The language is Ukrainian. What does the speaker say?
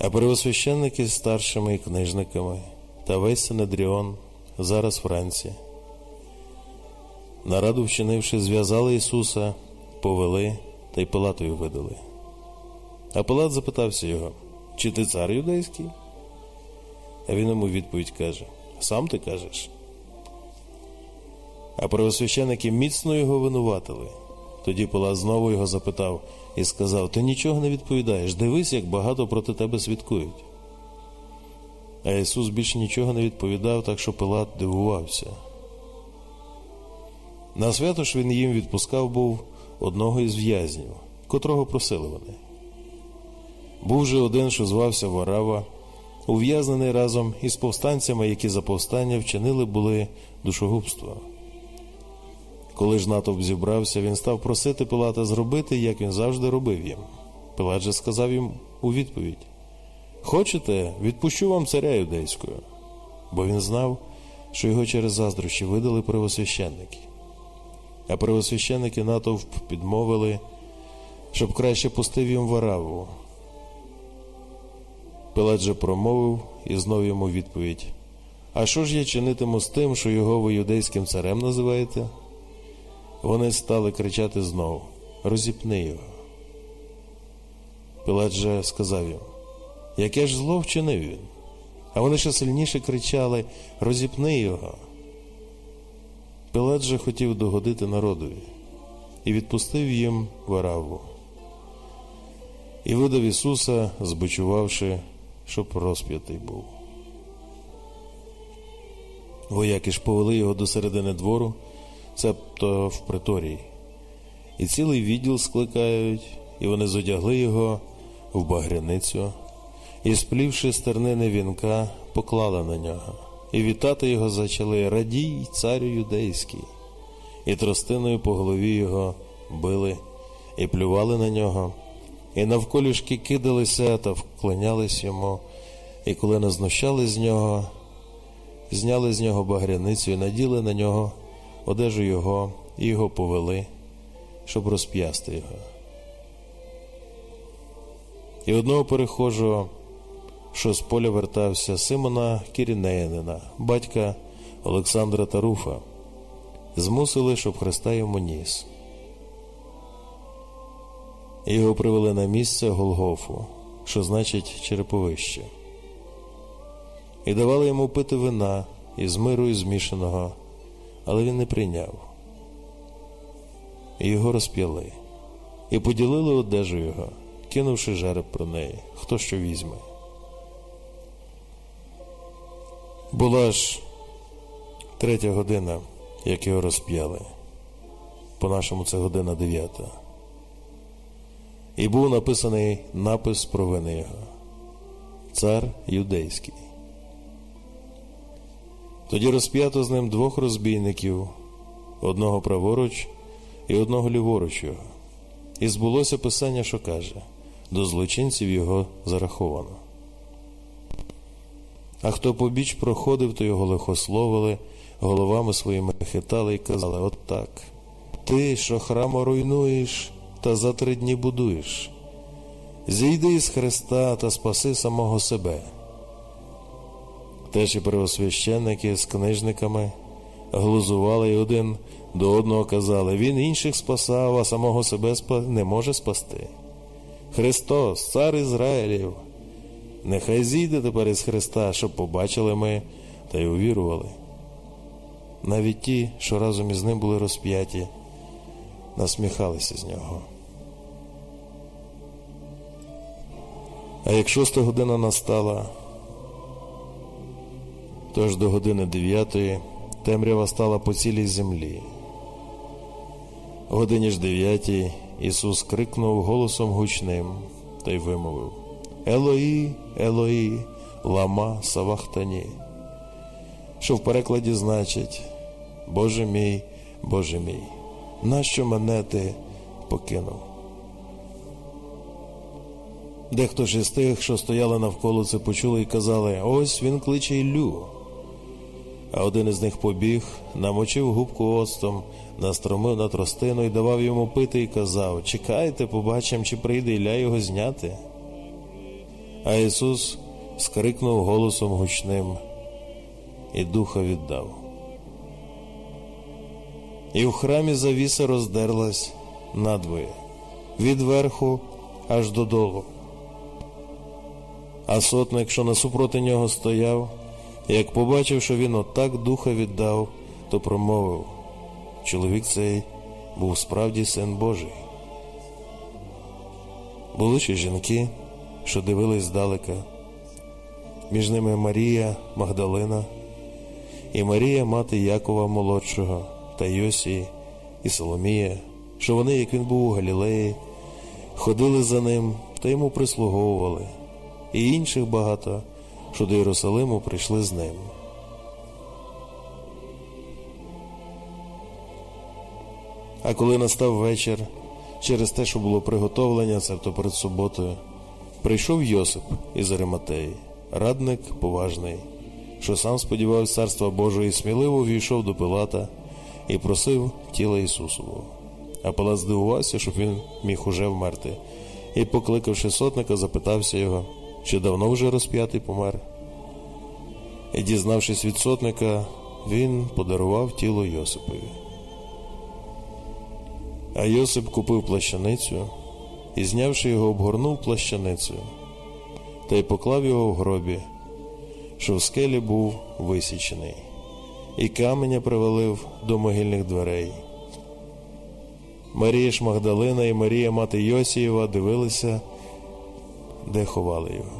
А первосвященники з старшими і книжниками та весь Синедріон зараз вранці. Нараду вчинивши, зв'язали Ісуса, повели та й Пилатові видали. А Пилат запитався його, чи ти цар юдейський? А він йому відповідь каже: Сам ти кажеш. А первосвященники міцно його винуватили. Тоді Пилат знову його запитав і сказав: Ти нічого не відповідаєш, дивись, як багато проти тебе свідкують. А Ісус більше нічого не відповідав, так що Пилат дивувався. На свято ж він їм відпускав був одного із в'язнів, котрого просили вони. Був же один, що звався Варава, ув'язнений разом із повстанцями, які за повстання вчинили були душогубства. Коли ж натовп зібрався, він став просити Пилата зробити, як він завжди робив їм. Пилат же сказав їм у відповідь: Хочете, відпущу вам царя юдейського, бо він знав, що його через заздрощі видали первосвященники. А первосвященники натовп підмовили, щоб краще пустив їм вараву. Пилат же промовив і знов йому відповідь: А що ж я чинитиму з тим, що його ви юдейським царем називаєте? Вони стали кричати знову розіпни його. Пилат же сказав їм, яке ж зло вчинив він? А вони ще сильніше кричали розіпни його. Пилат же хотів догодити народові і відпустив їм вараву. І видав Ісуса, збочувавши, щоб розп'ятий був. Вояки ж повели його до середини двору, цебто в приторії, і цілий відділ скликають, і вони зодягли його в багряницю, і, сплівши стернини вінка, поклали на нього, і вітати його зачали радій, царю юдейський, і тростиною по голові його били, і плювали на нього, і навколішки кидалися та вклонялись йому, і коли назнущали з нього, зняли з нього багряницю і наділи на нього одежу його і його повели, щоб розп'ясти його. І одного перехожого, що з поля вертався, Симона Кірінеянина, батька Олександра Таруфа, змусили, щоб Христа йому ніс. Його привели на місце Голгофу, що значить череповище, і давали йому пити вина із миру і змішаного, але він не прийняв. Його розп'яли, і поділили одежу його, кинувши жереб про неї, хто що візьме. Була ж третя година, як його розп'яли. По-нашому це година дев'ята. І був написаний напис про вини його Цар юдейський. Тоді розп'ято з ним двох розбійників, одного праворуч і одного ліворуч його. І збулося писання, що каже до злочинців його зараховано. А хто побіч проходив, то його лихословили, головами своїми хитали і казали: От так, ти, що храму руйнуєш та за три дні будуєш, зійди із Христа та спаси самого себе. Теж і первосвященники з книжниками глузували і один до одного казали: Він інших спасав, а самого себе не може спасти. Христос, цар Ізраїлів, нехай зійде тепер із Христа, щоб побачили ми та й увірували. Навіть ті, що разом із ним були розп'яті, насміхалися з нього. А як шоста година настала, тож до години дев'ятої темрява стала по цілій землі. Годині ж дев'ятій Ісус крикнув голосом гучним та й вимовив Елої, Елої, лама Савахтані, що в перекладі значить Боже мій, Боже мій, нащо мене ти покинув? Дехто ж із тих, що стояли навколо це почули і казали, ось він кличе Іллю. А один із них побіг, намочив губку оцтом, настромив на тростину і давав йому пити і казав Чекайте, побачимо, чи прийде Ілля його зняти. А Ісус скрикнув голосом гучним і духа віддав. І в храмі завіса роздерлась надвоє, від верху аж додолу. А сотник, що насупроти нього стояв, як побачив, що він отак духа віддав, то промовив чоловік цей був справді син Божий. Були ще жінки, що дивились здалека, між ними Марія Магдалина і Марія, мати Якова молодшого, та Йосії і Соломія, що вони, як він був у Галілеї, ходили за ним та йому прислуговували, і інших багато, що до Єрусалиму прийшли з ним. А коли настав вечір, через те, що було приготовлення, цебто перед суботою, прийшов Йосип із Ариматеї, радник поважний, що сам сподівався царства Божого і сміливо війшов до Пилата і просив тіла Ісусового. А Пилат здивувався, щоб він міг уже вмерти, і, покликавши сотника, запитався його, чи давно вже розп'ятий помер. І, дізнавшись від сотника, він подарував тіло Йосипові. А Йосип купив плащаницю і, знявши його, обгорнув плащаницею та й поклав його в гробі, що в скелі був висічений, і каменя привалив до могильних дверей. Марія Магдалина і Марія мати Йосієва дивилися, де ховали його.